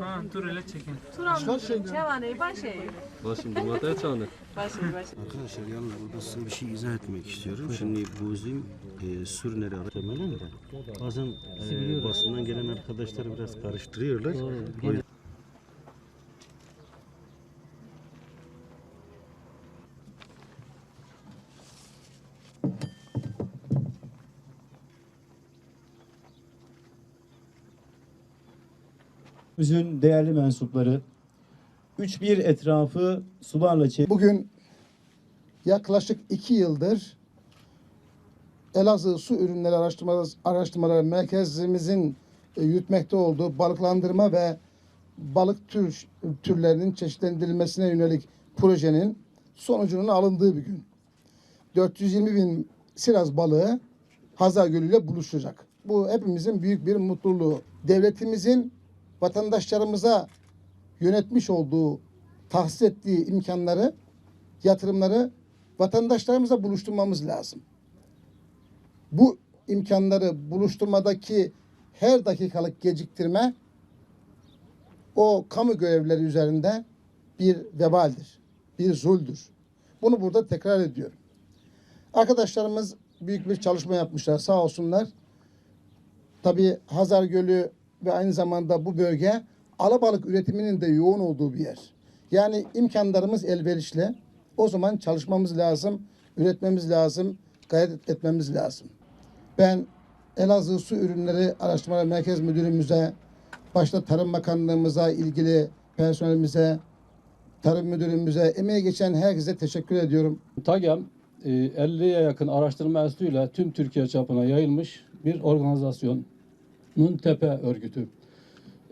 Ha, dur öyle çekin. Turam çevaneyi başlayın. Başım durmada çağını. Başlayın başlayın. Arkadaşlar yalnız burada size bir şey izah etmek istiyorum. Şimdi bu bizim e, sürüneri muhtemelen de bazen e, basından gelen arkadaşlar biraz karıştırıyorlar. O Bizim değerli mensupları 3-1 etrafı sularla çevrili Bugün yaklaşık iki yıldır Elazığ Su Ürünleri Araştırmaları, Araştırmaları Merkezimizin e, yürütmekte olduğu balıklandırma ve balık tür, türlerinin çeşitlendirilmesine yönelik projenin sonucunun alındığı bir gün. 420 bin siraz balığı Hazar Gölü ile buluşacak. Bu hepimizin büyük bir mutluluğu. Devletimizin vatandaşlarımıza yönetmiş olduğu, tahsis ettiği imkanları, yatırımları vatandaşlarımıza buluşturmamız lazım. Bu imkanları buluşturmadaki her dakikalık geciktirme o kamu görevlileri üzerinde bir vebaldir, bir zuldür. Bunu burada tekrar ediyorum. Arkadaşlarımız büyük bir çalışma yapmışlar sağ olsunlar. Tabii Hazar Gölü ve aynı zamanda bu bölge alabalık üretiminin de yoğun olduğu bir yer. Yani imkanlarımız elverişli. O zaman çalışmamız lazım, üretmemiz lazım, gayret etmemiz lazım. Ben Elazığ Su Ürünleri Araştırmaları Merkez Müdürümüze, başta Tarım Bakanlığımıza, ilgili personelimize, Tarım Müdürümüze, emeğe geçen herkese teşekkür ediyorum. TAGEM e, 50'ye yakın araştırma enstitüyle tüm Türkiye çapına yayılmış bir organizasyonun tepe örgütü.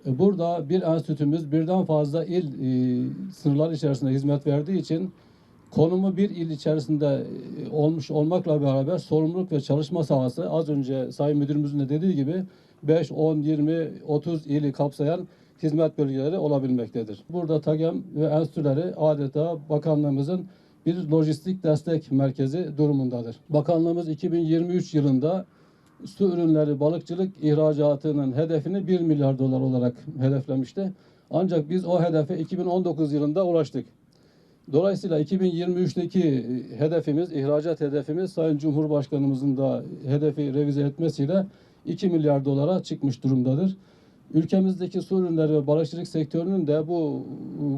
E, Burada bir enstitümüz birden fazla il e, sınırlar içerisinde hizmet verdiği için konumu bir il içerisinde e, olmuş olmakla beraber sorumluluk ve çalışma sahası az önce Sayın Müdürümüzün de dediği gibi 5, 10, 20, 30 ili kapsayan hizmet bölgeleri olabilmektedir. Burada TAGEM ve enstitüleri adeta bakanlığımızın bir lojistik destek merkezi durumundadır. Bakanlığımız 2023 yılında su ürünleri balıkçılık ihracatının hedefini 1 milyar dolar olarak hedeflemişti. Ancak biz o hedefe 2019 yılında ulaştık. Dolayısıyla 2023'teki hedefimiz, ihracat hedefimiz Sayın Cumhurbaşkanımızın da hedefi revize etmesiyle 2 milyar dolara çıkmış durumdadır. Ülkemizdeki su ürünleri ve balıkçılık sektörünün de bu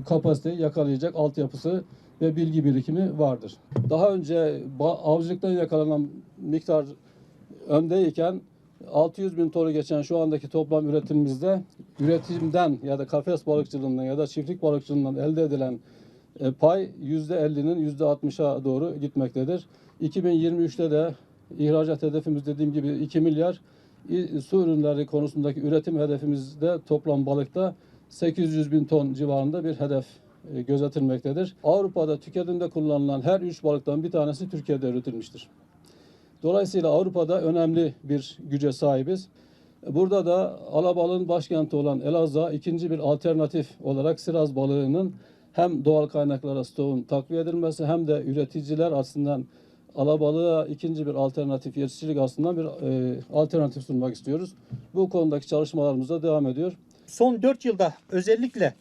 kapasiteyi yakalayacak altyapısı ve bilgi birikimi vardır. Daha önce avcılıktan yakalanan miktar öndeyken 600 bin tonu geçen şu andaki toplam üretimimizde üretimden ya da kafes balıkçılığından ya da çiftlik balıkçılığından elde edilen e, pay %50'nin %60'a doğru gitmektedir. 2023'te de ihracat hedefimiz dediğim gibi 2 milyar su ürünleri konusundaki üretim hedefimizde toplam balıkta 800 bin ton civarında bir hedef e, gözetilmektedir. Avrupa'da tüketimde kullanılan her üç balıktan bir tanesi Türkiye'de üretilmiştir. Dolayısıyla Avrupa'da önemli bir güce sahibiz. Burada da alabalığın başkenti olan Elazığ'a ikinci bir alternatif olarak siraz balığının hem doğal kaynaklara stoğun takviye edilmesi hem de üreticiler açısından alabalığa ikinci bir alternatif yetişicilik açısından bir e, alternatif sunmak istiyoruz. Bu konudaki çalışmalarımız da devam ediyor. son 4 yılda özellikle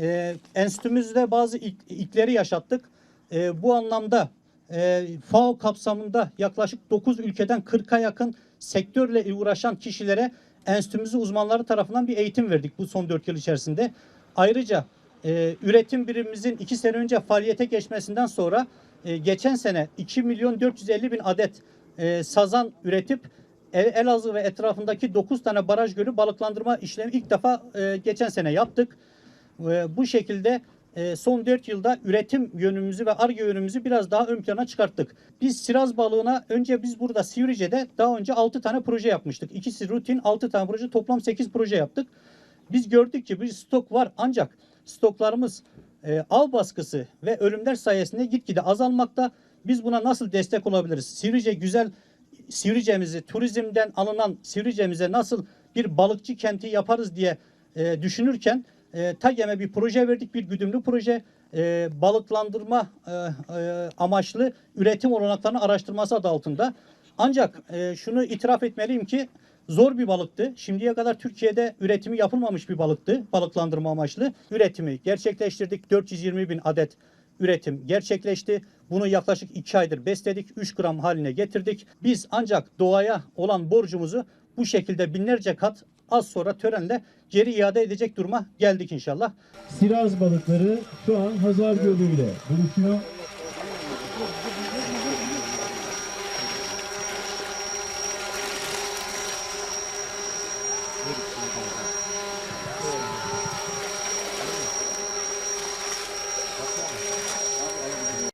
e, enstitümüzde bazı ilk- ilkleri yaşattık. E, bu anlamda e, FAO kapsamında yaklaşık 9 ülkeden 40'a yakın sektörle uğraşan kişilere enstitümüzü uzmanları tarafından bir eğitim verdik bu son 4 yıl içerisinde. Ayrıca e, üretim birimimizin 2 sene önce faaliyete geçmesinden sonra e, geçen sene 2 milyon 450 bin adet e, sazan üretip El- Elazığ ve etrafındaki 9 tane baraj gölü balıklandırma işlemi ilk defa e, geçen sene yaptık. Ve bu şekilde e, son 4 yılda üretim yönümüzü ve arge yönümüzü biraz daha ön plana çıkarttık. Biz siraz balığına önce biz burada Sivrice'de daha önce 6 tane proje yapmıştık. İkisi rutin 6 tane proje toplam 8 proje yaptık. Biz gördük ki bir stok var ancak stoklarımız e, av baskısı ve ölümler sayesinde gitgide azalmakta. Biz buna nasıl destek olabiliriz? Sivrice güzel Sivrice'mizi turizmden alınan Sivrice'mize nasıl bir balıkçı kenti yaparız diye e, düşünürken e, TAGEM'e bir proje verdik, bir güdümlü proje. E, balıklandırma e, e, amaçlı üretim olanaklarını araştırması adı altında. Ancak e, şunu itiraf etmeliyim ki zor bir balıktı. Şimdiye kadar Türkiye'de üretimi yapılmamış bir balıktı. Balıklandırma amaçlı. Üretimi gerçekleştirdik. 420 bin adet üretim gerçekleşti. Bunu yaklaşık 2 aydır besledik. 3 gram haline getirdik. Biz ancak doğaya olan borcumuzu bu şekilde binlerce kat az sonra törenle geri iade edecek duruma geldik inşallah. Siraz balıkları şu an Hazar Gölü ile buluşuyor.